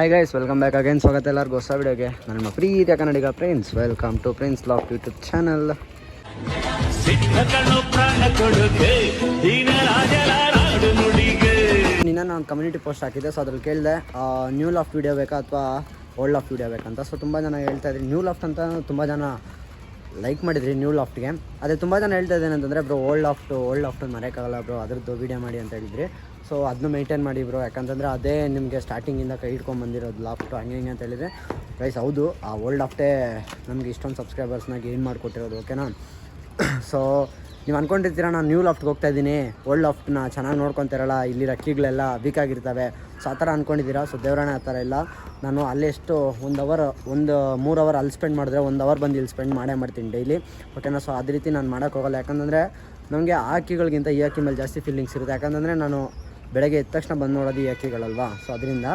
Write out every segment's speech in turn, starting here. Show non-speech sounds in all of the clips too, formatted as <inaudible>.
Hi guys welcome back again ಸ್ವಾಗತ ಎಲ್ಲರಿಗೂ. ಹೊಸ ವಿಡಿಯೋಗೆ ನನ್ನ ಪ್ರೀತಿಯ Kannadiga prince welcome to prince loft YouTube channel ನಿನ್ನ ನಾನು ಕಮ್ಯುನಿಟಿ ಪೋಸ್ಟ್ ಹಾಕಿದ್ದೆ ಸೊ ಅದ್ರಲ್ಲಿ ಕೇಳಿದೆ ನ್ಯೂ ಲಾಫ್ಟ್ ವಿಡಿಯೋ ಬೇಕಾ ಅಥವಾ ಓಲ್ಡ್ ಲಾಫ್ ವಿಡಿಯೋ ಬೇಕಂತ ಸೊ ತುಂಬ ಜನ ಹೇಳ್ತಾ ಇದ್ರಿ. ನ್ಯೂ ಲಾಫ್ಟ್ ಅಂತ ತುಂಬ ಜನ ಲೈಕ್ ಮಾಡಿದ್ರಿ ನ್ಯೂ ಲಾಫ್ಟ್ಗೆ ಅದೇ ತುಂಬ ಜನ ಹೇಳ್ತಾ ಇದ್ದೇನೆ ಅಂತಂದರೆ bro old loft old loft ಮರೆಯೋಕ್ಕಾಗಲ್ಲ, bro, ಅದ್ರದ್ದು ವಿಡಿಯೋ ಮಾಡಿ ಅಂತ ಹೇಳಿದ್ರಿ. ಸೊ ಅದನ್ನು ಮೇಂಟೈನ್ ಮಾಡಿ ಬ್ರೋ ಯಾಕಂತಂದರೆ ಅದೇ ನಿಮಗೆ ಸ್ಟಾರ್ಟಿಂಗಿಂದ ಕೈ ಹಿಡ್ಕೊಂಡು ಬಂದಿರೋದು ಲಾಫ್ಟು ಹಂಗೆ ಹಿಂಗೆ ಅಂತ ಹೇಳಿದರೆ ಪ್ರೈಸ್ ಹೌದು, ಆ ಓಲ್ಡ್ ಆಫ್ಟೇ ನಮಗೆ ಇಷ್ಟೊಂದು ಸಬ್ಸ್ಕ್ರೈಬರ್ಸ್ನ ಗೇನ್ ಮಾಡಿಕೊಟ್ಟಿರೋದು ಓಕೆನಾ ಸೊ <coughs> ನೀವು ಅಂದ್ಕೊಂಡಿರ್ತೀರ ನಾನು ನ್ಯೂ ಲಾಫ್ಟ್ಗೆ ಹೋಗ್ತಾ ಇದ್ದೀನಿ ಓಲ್ಡ್ ಲಾಫ್ಟ್ನ ಚೆನ್ನಾಗಿ ನೋಡ್ಕೊತಿರಲ್ಲ, ಇಲ್ಲಿ ರಕ್ಕಿಗಳೆಲ್ಲ ಆಗಿರ್ತವೆ. ಸೊ ಆ ಥರ ಅಂದ್ಕೊಂಡಿದ್ದೀರಾ ಸೊ ದೇವರಾಣೆ ಆ ಥರ ಇಲ್ಲ. ನಾನು ಅಲ್ಲೆಷ್ಟು ಒಂದು ಅವರ್ ಒಂದು ಮೂರು ಅವರ್ ಅಲ್ಲಿ ಸ್ಪೆಂಡ್ ಮಾಡಿದ್ರೆ ಒಂದು ಅವರ್ ಬಂದು ಇಲ್ಲಿ ಸ್ಪೆಂಡ್ ಮಾಡೇ ಮಾಡ್ತೀನಿ ಡೈಲಿ ಓಕೆನಾ ಸೊ ಅದೇ ರೀತಿ ನಾನು ಮಾಡೋಕ್ಕೋಗಲ್ಲ ಯಾಕಂತಂದರೆ, ನಮಗೆ ಆ ಅಕ್ಕಿಗಳಿಗಿಂತ ಈ ಅಕ್ಕಿ ಮೇಲೆ ಜಾಸ್ತಿ ಫೀಲಿಂಗ್ಸ್ ಇರುತ್ತೆ. ಯಾಕಂತಂದರೆ ನಾನು ಬೆಳಗ್ಗೆ ಎದ್ದ ತಕ್ಷಣ ಬಂದು ನೋಡೋದು ಈ ಅಕ್ಕಿಗಳಲ್ವಾ? ಸೊ ಅದರಿಂದ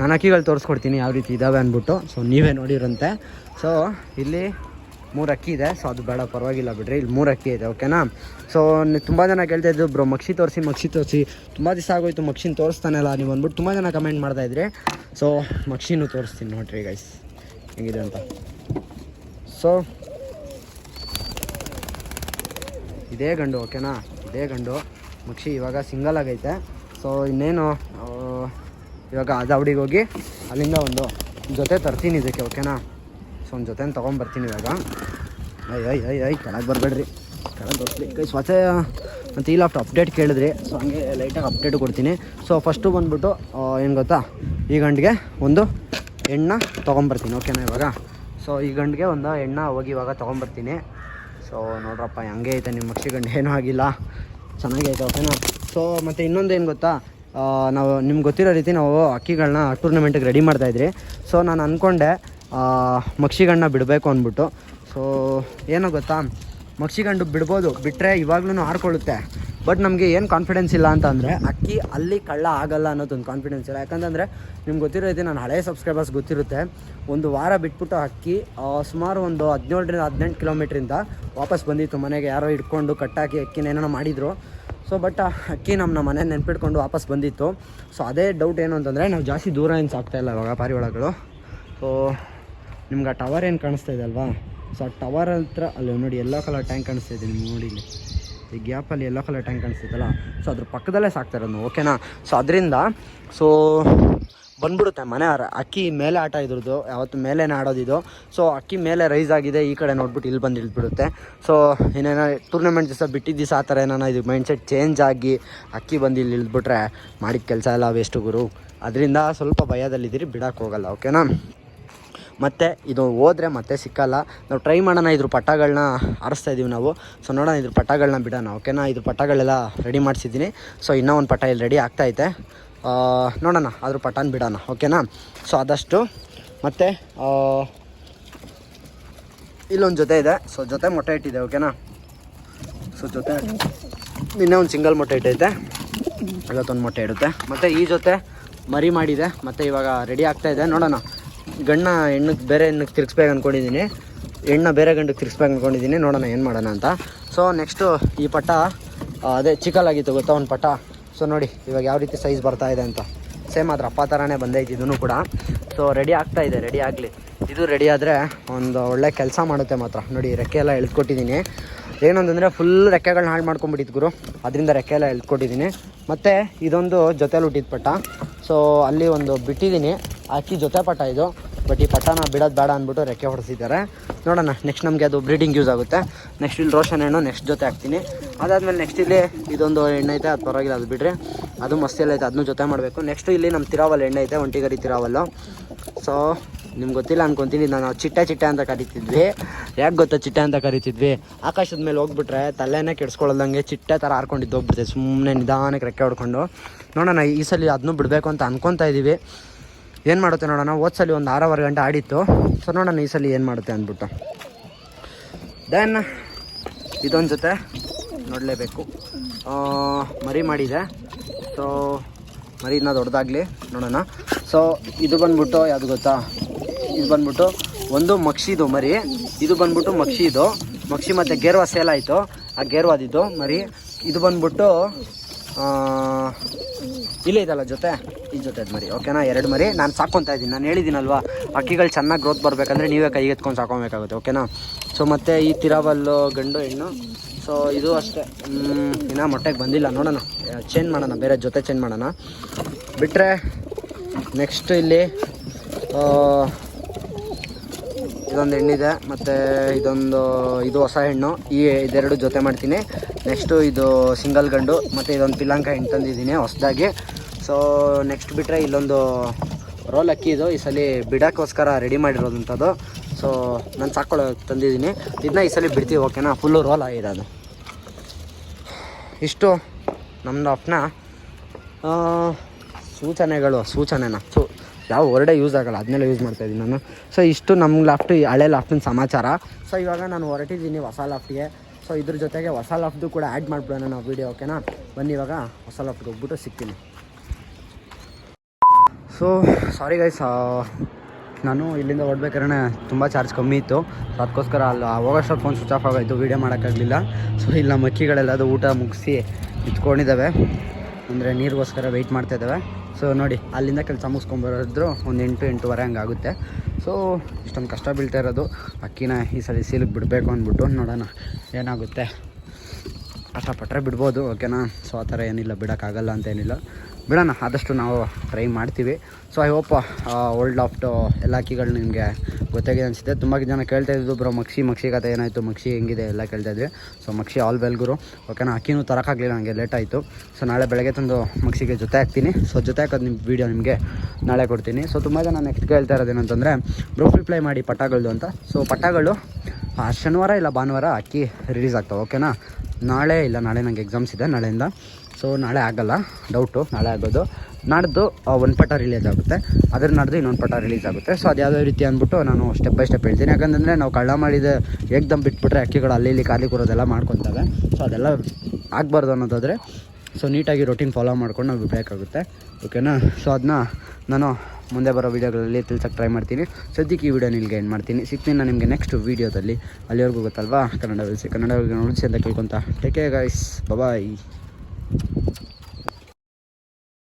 ನಾನು ಅಕ್ಕಿಗಳು ತೋರಿಸ್ಕೊಡ್ತೀನಿ ಯಾವ ರೀತಿ ಇದ್ದಾವೆ ಅಂದ್ಬಿಟ್ಟು. ಸೊ ನೀವೇ ನೋಡಿರಂತೆ. ಸೊ ಇಲ್ಲಿ ಮೂರು ಅಕ್ಕಿ ಇದೆ. ಸೊ ಅದು ಬೇಡ, ಪರವಾಗಿಲ್ಲ ಬಿಡ್ರಿ. ಇಲ್ಲಿ ಮೂರು ಅಕ್ಕಿ ಇದೆ ಓಕೆನಾ ಸೊ ತುಂಬ ಜನ ಕೇಳ್ತಾ ಇದ್ರು, ಬ್ರೋ, ಮಕ್ಷಿ ತೋರಿಸಿ ಮಕ್ಷಿ ತೋರಿಸಿ. ತುಂಬ ದಿವಸ ಆಗೋಯ್ತು, ಮಕ್ಷಿನ ತೋರಿಸ್ತಾನಲ್ಲ ನೀವು ಅಂದ್ಬಿಟ್ಟು ತುಂಬ ಜನ ಕಮೆಂಟ್ ಮಾಡ್ತಾ ಇದ್ರಿ. ಸೊ ಮಕ್ಷಿನೂ ತೋರಿಸ್ತೀನಿ ನೋಡ್ರಿ ಗೈಸ್ ಹೆಂಗಿದೆ ಅಂತ. ಸೊ ಇದೇ ಗಂಡು ಓಕೆನಾ ಇದೇ ಗಂಡು. ಮಕ್ಷಿ ಇವಾಗ ಸಿಂಗಲ್ ಆಗೈತೆ. ಸೊ ಇನ್ನೇನು ಇವಾಗ ಅದಾವಡಿಗೆ ಹೋಗಿ ಅಲ್ಲಿಂದ ಒಂದು ಜೊತೆ ತರ್ತೀನಿ ಇದಕ್ಕೆ ಓಕೆನಾ ಸೊ ಒಂದು ಜೊತೆ ತೊಗೊಂಬರ್ತೀನಿ ಇವಾಗ. ಅಯ್ಯ ಅಯ್ಯ ಅಯ್ಯ ಅಯ್ಯ ಕೆಳಗೆ ಬರಬೇಡ್ರಿ. ಕೆಳಗೆ ಬರ್ತೀನಿ ಕೈ, ಸ್ವಚ್ಛ, ಮತ್ತು ಈ ಲಾಫ್ಟ್ ಅಪ್ಡೇಟ್ ಕೇಳಿದ್ರಿ. ಸೊ ಹಂಗೆ ಲೈಟಾಗಿ ಅಪ್ಡೇಟ್ ಕೊಡ್ತೀನಿ. ಸೊ ಫಸ್ಟು ಬಂದ್ಬಿಟ್ಟು ಏನು ಗೊತ್ತಾ? ಈ ಗಂಡಿಗೆ ಒಂದು ಎಣ್ಣೆ ತೊಗೊಂಬರ್ತೀನಿ ಓಕೆನಾ ಇವಾಗ? ಸೊ ಈ ಗಂಡಿಗೆ ಒಂದು ಎಣ್ಣೆ ಹೋಗಿ ಇವಾಗ ತೊಗೊಂಬರ್ತೀನಿ ಸೊ ನೋಡ್ರಪ್ಪ, ಹಂಗೆ ಐತೆ ನಿಮ್ಮ ಮಕ್ಷಿ ಗಂಡು ಏನೂ ಆಗಿಲ್ಲ. ಚೆನ್ನಾಗೈತೆ ಓಕೆನಾ ಸೊ ಮತ್ತು ಇನ್ನೊಂದು ಏನು ಗೊತ್ತಾ ನಾವು ನಿಮ್ಗೆ ಗೊತ್ತಿರೋ ರೀತಿ ನಾವು ಅಕ್ಕಿಗಳನ್ನ ಟೂರ್ನಮೆಂಟಿಗೆ ರೆಡಿ ಮಾಡ್ತಾಯಿದ್ರಿ ಸೊ ನಾನು ಅಂದ್ಕೊಂಡೆ ಮಕ್ಷಿಗಳನ್ನ ಬಿಡಬೇಕು ಅಂದ್ಬಿಟ್ಟು. ಸೊ ಏನೋ ಗೊತ್ತಾ? ಮಕ್ಷಿಗಂಡು ಬಿಡ್ಬೋದು. ಬಿಟ್ಟರೆ ಇವಾಗ್ಲೂ ಆಡ್ಕೊಳ್ಳುತ್ತೆ. ಬಟ್ ನಮಗೆ ಏನು ಕಾನ್ಫಿಡೆನ್ಸ್ ಇಲ್ಲ ಅಂತ ಅಂದರೆ ಅಕ್ಕಿ ಅಲ್ಲಿ ಕಳ್ಳ ಆಗಲ್ಲ ಅನ್ನೋದೊಂದು ಕಾನ್ಫಿಡೆನ್ಸ್ ಇಲ್ಲ. ಯಾಕಂತಂದರೆ, ನಿಮ್ಗೆ ಗೊತ್ತಿರೋ ರೀತಿ ನಾನು ಹಳೆಯ ಸಬ್ಸ್ಕ್ರೈಬರ್ಸ್ ಗೊತ್ತಿರುತ್ತೆ, ಒಂದು ವಾರ ಬಿಟ್ಬಿಟ್ಟು ಅಕ್ಕಿ ಸುಮಾರು ಒಂದು ಹದಿನೇಳರಿಂದ ಹದಿನೆಂಟು ಕಿಲೋಮೀಟ್ರಿಂದ ವಾಪಸ್ ಬಂದಿತ್ತು ಮನೆಗೆ. ಯಾರೋ ಇಟ್ಕೊಂಡು ಕಟ್ಟಾಕಿ ಅಕ್ಕಿನ ಏನೋ ಮಾಡಿದರು. ಸೊ ಬಟ್ ಅಕ್ಕಿ ನಮ್ಮ ನಮ್ಮ ಮನೆ ನೆನ್ಪಿಟ್ಕೊಂಡು ವಾಪಸ್ ಬಂದಿತ್ತು. ಸೊ ಅದೇ ಡೌಟ್ ಏನು ಅಂತಂದರೆ, ನಾವು ಜಾಸ್ತಿ ದೂರ ಏನು ಸಾಕ್ತಾಯಿಲ್ಲ ಇವಾಗ ಪಾರಿವಾಳಗಳು ಸೊ ನಿಮ್ಗೆ ಆ ಟವರ್ ಏನು ಕಾಣಿಸ್ತಾ ಇದೆ ಅಲ್ವಾ? ಸೊ ಆ ಟವರ್ ಹತ್ರ, ಅಲ್ಲಿ ನೋಡಿ, ಎಲ್ಲೋ ಕಲರ್ ಟ್ಯಾಂಕ್ ಕಾಣಿಸ್ತಾ ಇದೆ ನಿಮ್ಗೆ ನೋಡಿ ಇಲ್ಲಿ ಈ ಗ್ಯಾಪಲ್ಲಿ ಎಲ್ಲೋ ಕಲರ್ ಟ್ಯಾಂಕ್ ಕಾಣಿಸ್ತೈತಲ್ಲ ಸೊ ಅದ್ರ ಪಕ್ಕದಲ್ಲೇ ಸಾಕ್ತಾ ಇರೋದು ಓಕೆನಾ ಸೊ ಅದರಿಂದ ಸೊ ಬಂದ್ಬಿಡುತ್ತೆ ಮನೆ ಅಕ್ಕಿ ಮೇಲೆ ಆಟ ಇದ್ರದ್ದು, ಯಾವತ್ತು ಮೇಲೇನೆ ಆಡೋದಿದು. ಸೊ ಅಕ್ಕಿ ಮೇಲೆ ರೈಸ್ ಆಗಿದೆ, ಈ ಕಡೆ ನೋಡ್ಬಿಟ್ಟು ಇಲ್ಲಿ ಬಂದು ಇಳ್ಬಿಡುತ್ತೆ ಸೊ ಇನ್ನೇನೋ ಟೂರ್ನಮೆಂಟ್ ದಿವಸ ಬಿಟ್ಟಿದ್ದ ಆ ಥರ ಏನಾನ ಇದು ಮೈಂಡ್ಸೆಟ್ ಚೇಂಜ್ ಆಗಿ ಅಕ್ಕಿ ಬಂದು ಇಲ್ಲಿ ಇಳಿದ್ಬಿಟ್ರೆ ಮಾಡಿದ ಕೆಲಸ ಎಲ್ಲ ವೇಸ್ಟು ಗುರು. ಅದರಿಂದ ಸ್ವಲ್ಪ ಭಯದಲ್ಲಿದ್ದೀರಿ ಬಿಡೋಕ್ಕೆ ಹೋಗಲ್ಲ ಓಕೆನಾ ಮತ್ತು ಇದು ಹೋದ್ರೆ ಮತ್ತೆ ಸಿಕ್ಕಲ್ಲ. ನಾವು ಟ್ರೈ ಮಾಡೋಣ ಇದ್ರ ಪಟ್ಟಗಳನ್ನ ಆರಿಸ್ತಾ ಇದೀವಿ ನಾವು. ಸೊ ನೋಡೋಣ ಇದ್ರ ಪಟ್ಟಗಳನ್ನ ಬಿಡೋಣ ಓಕೆನಾ ಇದ್ರ ಪಟ್ಟಗಳೆಲ್ಲ ರೆಡಿ ಮಾಡಿಸಿದ್ದೀನಿ. ಸೊ ಇನ್ನೂ ಒಂದು ಪಟ್ಟ ಇಲ್ಲಿ ರೆಡಿ ಆಗ್ತಾಯಿದೆ ನೋಡೋಣ, ಅದ್ರ ಪಟ್ಟನ ಬಿಡೋಣ ಓಕೆನಾ ಸೊ ಆದಷ್ಟು ಮತ್ತು ಇಲ್ಲೊಂದು ಜೊತೆ ಇದೆ. ಸೊ ಜೊತೆ ಮೊಟ್ಟೆ ಇಟ್ಟಿದೆ ಓಕೆನಾ ಸೊ ಜೊತೆ ನಿನ್ನೆ ಒಂದು ಸಿಂಗಲ್ ಮೊಟ್ಟೆ ಇಟ್ಟೈತೆ. ಇವತ್ತೊಂದು ಮೊಟ್ಟೆ ಇಡುತ್ತೆ. ಮತ್ತು ಈ ಜೊತೆ ಮರಿ ಮಾಡಿದೆ. ಮತ್ತು ಇವಾಗ ರೆಡಿ ಆಗ್ತಾ ಇದೆ. ನೋಡೋಣ. ಗಂಡ ಹೆಣ್ಣಕ್ಕೆ ಬೇರೆ ಹೆಣ್ಣಕ್ಕೆ ತಿರ್ಗಿಸ್ಬೇಕು ಅಂದ್ಕೊಂಡಿದ್ದೀನಿ ಹೆಣ್ಣ ಬೇರೆ ಗಂಡಕ್ಕೆ ತಿರ್ಗಿಸ್ಬೇಕು ಅಂದ್ಕೊಂಡಿದ್ದೀನಿ ನೋಡೋಣ ಏನು ಮಾಡೋಣ ಅಂತ. ಸೊ ನೆಕ್ಸ್ಟು ಈ ಪಟ್ಟ ಅದೇ ಚಿಕ್ಕಲಾಗಿತ್ತು ಗೊತ್ತಾ ಒಂದು ಪಟ್ಟ. ಸೊ ನೋಡಿ, ಇವಾಗ ಯಾವ ರೀತಿ ಸೈಜ್ ಬರ್ತಾ ಇದೆ ಅಂತ. ಸೇಮ್ ಅದ್ರ ಅಪ್ಪ ಥರನೇ ಬಂದೈತಿ ಇದೂ ಕೂಡ. ಸೊ ರೆಡಿ ಆಗ್ತಾ ಇದೆ ರೆಡಿ ಆಗಲಿ. ಇದು ರೆಡಿ ಆದರೆ ಒಂದು ಒಳ್ಳೆ ಕೆಲಸ ಮಾಡುತ್ತೆ ಮಾತ್ರ. ನೋಡಿ, ರೆಕ್ಕೆ ಎಲ್ಲ ಎಳ್ಕೊಟ್ಟಿದ್ದೀನಿ ಏನಂತಂದರೆ ಫುಲ್ ರೆಕ್ಕೆಗಳನ್ನ ಹಾಳು ಮಾಡ್ಕೊಂಬಿಟ್ಟಿದ್ದು ಗುರು. ಅದರಿಂದ ರೆಕ್ಕೆ ಎಲ್ಲ ಎಳ್ದುಕೊಟ್ಟಿದ್ದೀನಿ ಮತ್ತು ಇದೊಂದು ಜೊತೆಲಿ ಹುಟ್ಟಿದ ಪಟ್ಟ. ಸೊ ಅಲ್ಲಿ ಒಂದು ಬಿಟ್ಟಿದ್ದೀನಿ ಅಕ್ಕಿ ಜೊತೆ ಪಟ ಇದು. ಬಟ್ ಈ ಪಟನ ಬಿಡೋದು ಬೇಡ ಅಂದ್ಬಿಟ್ಟು ರೆಕ್ಕೆ ಹೊಡೆಸಿದ್ದಾರೆ. ನೋಡೋಣ ನೆಕ್ಸ್ಟ್ ನಮಗೆ ಅದು ಬ್ರೀಡಿಂಗ್ ಯೂಸ್ ಆಗುತ್ತೆ. ನೆಕ್ಸ್ಟ್ ಇಲ್ಲಿ ರೋಷನ್ ಹೆಣ್ಣು ನೆಕ್ಸ್ಟ್ ಜೊತೆ ಹಾಕ್ತೀನಿ. ಅದಾದಮೇಲೆ ನೆಕ್ಸ್ಟ್ ಇಲ್ಲಿ ಇದೊಂದು ಎಣ್ಣೆ ಐತೆ, ಅದು ಪರವಾಗಿಲ್ಲ, ಅದು ಬಿಡ್ರಿ. ಅದು ಮಸ್ತಿಲ್ಲ ಐತೆ ಅದನ್ನೂ ಜೊತೆ ಮಾಡಬೇಕು. ನೆಕ್ಸ್ಟ್ ಇಲ್ಲಿ ನಮ್ಮ ತಿರಾವಲ್ ಎಣ್ಣೆ ಐತೆ, ಒಂಟಿಗರಿ ತಿರಾವಲ್ಲು. ಸೊ ನಿಮ್ಗೆ ಗೊತ್ತಿಲ್ಲ ಅನ್ಕೊಂತೀನಿ, ನಾನು ಚಿಟ್ಟೆ ಚಿಟ್ಟೆ ಅಂತ ಕರಿತಿದ್ವಿ. ಯಾಕೆ ಗೊತ್ತಾ ಚಿಟ್ಟೆ ಅಂತ ಕರಿತಿದ್ವಿ? ಆಕಾಶದ ಮೇಲೆ ಹೋಗ್ಬಿಟ್ರೆ ತಲೆನೇ ಕೆಡ್ಸ್ಕೊಳ್ಳೋದಂಗೆ ಚಿಟ್ಟೆ ಥರ ಹಾರ್ಕೊಂಡಿದ್ದು ಹೋಗ್ಬಿಡುತ್ತೆ ಸುಮ್ಮನೆ ನಿಧಾನಕ್ಕೆ ರೆಕ್ಕೆ ಹೊಡ್ಕೊಂಡು. ನೋಡೋಣ, ಈ ಸಲ ಅದನ್ನೂ ಬಿಡಬೇಕು ಅಂತ ಅನ್ಕೊತಾ ಇದ್ದೀವಿ ಏನು ಮಾಡುತ್ತೆ ನೋಡೋಣ? ಓದ್ಸಲಿ ಸಲ ಒಂದು ಆರೂವರೆ ಗಂಟೆ ಆಡಿತ್ತು. ಸೊ ನೋಡೋಣ ಈ ಸಲ ಏನು ಮಾಡುತ್ತೆ ಅಂದ್ಬಿಟ್ಟು. ದೆನ್ ಇದೊಂದು ಜೊತೆ ನೋಡಲೇಬೇಕು ಮರಿ ಮಾಡಿದೆ. ಸೊ ಮರಿ ಇನ್ನೂ ದೊಡ್ಡದಾಗಲಿ ನೋಡೋಣ. ಸೊ ಇದು ಬಂದ್ಬಿಟ್ಟು ಯಾವುದು ಗೊತ್ತಾ? ಇದು ಬಂದ್ಬಿಟ್ಟು ಒಂದು ಮಕ್ಷಿದು ಮರಿ. ಇದು ಬಂದ್ಬಿಟ್ಟು ಮಕ್ಷಿ ಇದು ಮಕ್ಷಿ ಮತ್ತು ಗೇರ್ವಾ ಸೇಲ್ ಆಯಿತು. ಆ ಗೇರ್ವಾದಿದ್ದು ಮರಿ. ಇದು ಬಂದ್ಬಿಟ್ಟು ಇಲ್ಲೇ ಇದಲ್ಲ ಜೊತೆ? ಈ ಜೊತೆದು ಮರಿ ಓಕೆನಾ ಎರಡು ಮರಿ. ನಾನು ಸಾಕೊತಾ ಇದ್ದೀನಿ. ನಾನು ಹೇಳಿದ್ದೀನಲ್ವಾ, ಅಕ್ಕಿಗಳು ಚೆನ್ನಾಗಿ ಗ್ರೋತ್ ಬರಬೇಕಂದ್ರೆ ನೀವೇ ಕೈ ಎತ್ಕೊಂಡು ಸಾಕೊಬೇಕಾಗುತ್ತೆ ಓಕೆನಾ ಸೊ ಮತ್ತು ಈ ತಿರಾವಲ್ಲು ಗಂಡು ಹೆಣ್ಣು. ಸೊ ಇದು ಅಷ್ಟೇ. ಇನ್ನೂ ಮೊಟ್ಟೆಗೆ ಬಂದಿಲ್ಲ. ನೋಡೋಣ. ಚೇಂಜ್ ಮಾಡೋಣ, ಬೇರೆ ಜೊತೆ ಚೇಂಜ್ ಮಾಡೋಣ. ಬಿಟ್ಟರೆ ನೆಕ್ಸ್ಟ್ ಇಲ್ಲಿ ಇದೊಂದು ಹೆಣ್ಣಿದೆ ಮತ್ತು ಇದೊಂದು, ಇದು ಹೊಸ ಹೆಣ್ಣು. ಈ ಇದೆರಡು ಜೊತೆ ಮಾಡ್ತೀನಿ. ನೆಕ್ಸ್ಟು ಇದು ಸಿಂಗಲ್ ಗಂಡು, ಮತ್ತು ಇದೊಂದು ಪಿಲಾಂಕ ಹೆಣ್ಣು ತಂದಿದ್ದೀನಿ ಹೊಸದಾಗಿ. ಸೊ ನೆಕ್ಸ್ಟ್ ಬಿಟ್ಟರೆ ಇಲ್ಲೊಂದು ರೋಲ್ ಅಕ್ಕಿ ಇದು. ಈ ಸಲ ಬಿಡೋಕ್ಕೋಸ್ಕರ ರೆಡಿ ಮಾಡಿರೋದಂಥದ್ದು. ಸೊ ನಾನು ಸಾಕೊಳ್ಳೋ ತಂದಿದ್ದೀನಿ. ಇದನ್ನ ಈ ಸಲ ಬಿಡ್ತೀವಿ ಓಕೆನಾ ಫುಲ್ಲು ರೋಲ್ ಆಗಿದೆ ಅದು. ಇಷ್ಟು ನಮ್ಮದು ಅಪ್ನ ಸೂಚನೆಗಳು, ಸೂಚನೆನ. ಯಾವ ಹೊರಡೆ ಯೂಸ್ ಆಗಲ್ಲ ಅದನ್ನೆಲ್ಲ ಯೂಸ್ ಮಾಡ್ತಾ ಇದ್ದೀನಿ ನಾನು. ಸೊ ಇಷ್ಟು ನಮ್ಮ ಲಾಫ್ಟ್ ಹಳೆ ಲಾಫ್ಟಿನ ಸಮಾಚಾರ. ಸೊ ಇವಾಗ ನಾನು ಹೊರಟಿದ್ದೀನಿ ಹೊಸ ಲಾಫ್ಟಿಗೆ ಸೊ ಇದ್ರ ಜೊತೆಗೆ ಹೊಸ ಲಾಫ್ಟು ಕೂಡ ಆ್ಯಡ್ ಮಾಡಿಬಿಡೋಣ ನಾವು ವೀಡಿಯೋ ಓಕೆನಾ ಬನ್ನಿ ಇವಾಗ ಹೊಸ ಲಾಫ್ಟ್ಗೆ ಹೋಗ್ಬಿಟ್ಟು ಸಿಗ್ತೀನಿ. ಸೊ ಸಾರಿ ಗೈಸ್ ನಾನು ಇಲ್ಲಿಂದ ಹೊಡ್ಬೇಕಾದ್ರೆ ತುಂಬ ಚಾರ್ಜ್ ಕಮ್ಮಿ ಇತ್ತು. ಸೊ ಅದಕ್ಕೋಸ್ಕರ ಅಲ್ಲಿ ಹೋಗೋಷ್ಟು ಫೋನ್ ಸ್ವಿಚ್ ಆಫ್ ಆಗೋಯಿತು ವೀಡಿಯೋ ಮಾಡೋಕ್ಕಾಗಲಿಲ್ಲ. ಸೊ ಇಲ್ಲಿ ನಮ್ಮ ಅಕ್ಕಿಗಳೆಲ್ಲ ಅದು ಊಟ ಮುಗಿಸಿ ಇಟ್ಕೊಂಡಿದ್ದಾವೆ ಅಂದರೆ ನೀರಿಗೋಸ್ಕರ ವೆಯ್ಟ್ ಮಾಡ್ತಾ ಇದ್ದಾವೆ. ಸೊ ನೋಡಿ, ಅಲ್ಲಿಂದ ಕೆಲಸ ಮುಗಿಸ್ಕೊಂಬರೋದ್ರು ಒಂದು ಎಂಟು ಎಂಟೂವರೆ ಹಂಗೆ ಆಗುತ್ತೆ ಸೊ ಇಷ್ಟೊಂದು ಕಷ್ಟ ಬೀಳ್ತಾ ಇರೋದು. ಅಕ್ಕಿನ ಈ ಸಲ ಸೀಲಿಗೆ ಬಿಡಬೇಕು ಅಂದ್ಬಿಟ್ಟು ನೋಡೋಣ, ಏನಾಗುತ್ತೆ. ಕಷ್ಟಪಟ್ಟರೆ ಬಿಡ್ಬೋದು ಓಕೆನಾ ಸೊ ಆ ಥರ ಏನಿಲ್ಲ, ಬಿಡೋಕ್ಕಾಗಲ್ಲ ಅಂತ ಏನಿಲ್ಲ. ಬಿಡೋಣ, ಆದಷ್ಟು ನಾವು ಟ್ರೈ ಮಾಡ್ತೀವಿ. So I hope old loft ಎಲ್ಲ ಅಕ್ಕಿಗಳು ನಿಮಗೆ ಗೊತ್ತಾಗಿದೆ ಅನಿಸುತ್ತೆ. ತುಂಬ ಜನ ಕೇಳ್ತಾ ಇದ್ದು ಬ್ರೋ, ಮಕ್ಷಿ ಮಕ್ಷಿ ಕತೆ ಏನಾಯಿತು? ಮಕ್ಷಿ ಹೆಂಗಿದೆ? ಎಲ್ಲ ಕೇಳ್ತಾ ಇದ್ವಿ. ಸೊ ಮಕ್ಷಿ ಆಲ್ ಬೆಲ್ಗುರು ಓಕೆನಾ ಅಕ್ಕಿನೂ ತರೋಕ್ಕಾಗಲಿಲ್ಲ ನನಗೆ ಲೇಟ್ ಆಯಿತು. ಸೊ ನಾಳೆ ಬೆಳಗ್ಗೆ ತಂದು ಮಕ್ಷಿಗೆ ಜೊತೆ ಹಾಕ್ತೀನಿ. ಸೊ ಜೊತೆ ಹಾಕೋದು ನಿಮ್ಮ ವೀಡಿಯೋ ನಿಮಗೆ ನಾಳೆ ಕೊಡ್ತೀನಿ. ಸೊ ತುಂಬ ಜನ ನೆಕ್ಸ್ಟ್ ಕೇಳ್ತಾ ಇರೋದು ಏನಂತಂದರೆ, ಬ್ರೋ ರಿಪ್ಲೈ ಮಾಡಿ ಪಟಾಗಳದು ಅಂತ. ಸೊ ಪಟಾಗಳು ಶನಿವಾರ ಇಲ್ಲ ಭಾನುವಾರ ಅಕ್ಕಿ ರಿಲೀಸ್ ಆಗ್ತಾವೆ ಓಕೆನಾ ನಾಳೆ ಇಲ್ಲ, ನಾಳೆ ನನಗೆ ಎಕ್ಸಾಮ್ಸ್ ಇದೆ, ನಾಳೆಯಿಂದ. ಸೊ ನಾಳೆ ಆಗಲ್ಲ. ಡೌಟು ನಾಳೆ ಆಗೋದು. ನಾಡ್ದು ಒಂದು ಪಟ ರಿಲೀಸ್ ಆಗುತ್ತೆ. ಅದ್ರ ನಾಡ್ದು ಇನ್ನೊಂದು ಪಟ ರಿಲೀಸ್ ಆಗುತ್ತೆ. ಸೊ ಅದು ಯಾವುದೇ ರೀತಿ ಅಂದ್ಬಿಟ್ಟು ನಾನು ಸ್ಟೆಪ್ ಬೈ ಸ್ಟೆಪ್ ಹೇಳ್ತೀನಿ. ಯಾಕಂತಂದರೆ ನಾವು ಕಳ್ಳ ಮಾಡಿದ ಏಕ್ದಮ್ ಬಿಟ್ಬಿಟ್ರೆ ಅಕ್ಕಿಗಳು ಅಲ್ಲಿ ಇಲ್ಲಿ ಖಾಲಿ ಕೂರೋದೆಲ್ಲ ಮಾಡ್ಕೊತವೆ. ಸೊ ಅದೆಲ್ಲ ಆಗಬಾರ್ದು ಅನ್ನೋದಾದರೆ ಸೊ ನೀಟಾಗಿ ರೊಟೀನ್ ಫಾಲೋ ಮಾಡ್ಕೊಂಡು ನಾವು ಬೇಕಾಗುತ್ತೆ ಓಕೆನಾ ಸೊ ಅದನ್ನ ನಾನು ಮುಂದೆ ಬರೋ ವೀಡಿಯೋಗಳಲ್ಲಿ ತಿಳ್ಸೋಕ್ಕೆ ಟ್ರೈ ಮಾಡ್ತೀನಿ. ಸದ್ಯಕ್ಕೆ ಈ ವಿಡಿಯೋ ನಿಲ್ಗೆ ಏನು ಮಾಡ್ತೀನಿ. ಸಿಗ್ತೀನಿ ನಾನು ನಿಮಗೆ ನೆಕ್ಸ್ಟ್ ವೀಡಿಯೋದಲ್ಲಿ ಅಲ್ಲಿವರೆಗೂ ಗೊತ್ತಲ್ವಾ? ಕನ್ನಡ ವಿಲ್ಸಿ, ಕನ್ನಡ ಉಳಿಸಿ ಅಂತ ಕೇಳ್ಕೊತ. Take care guys bye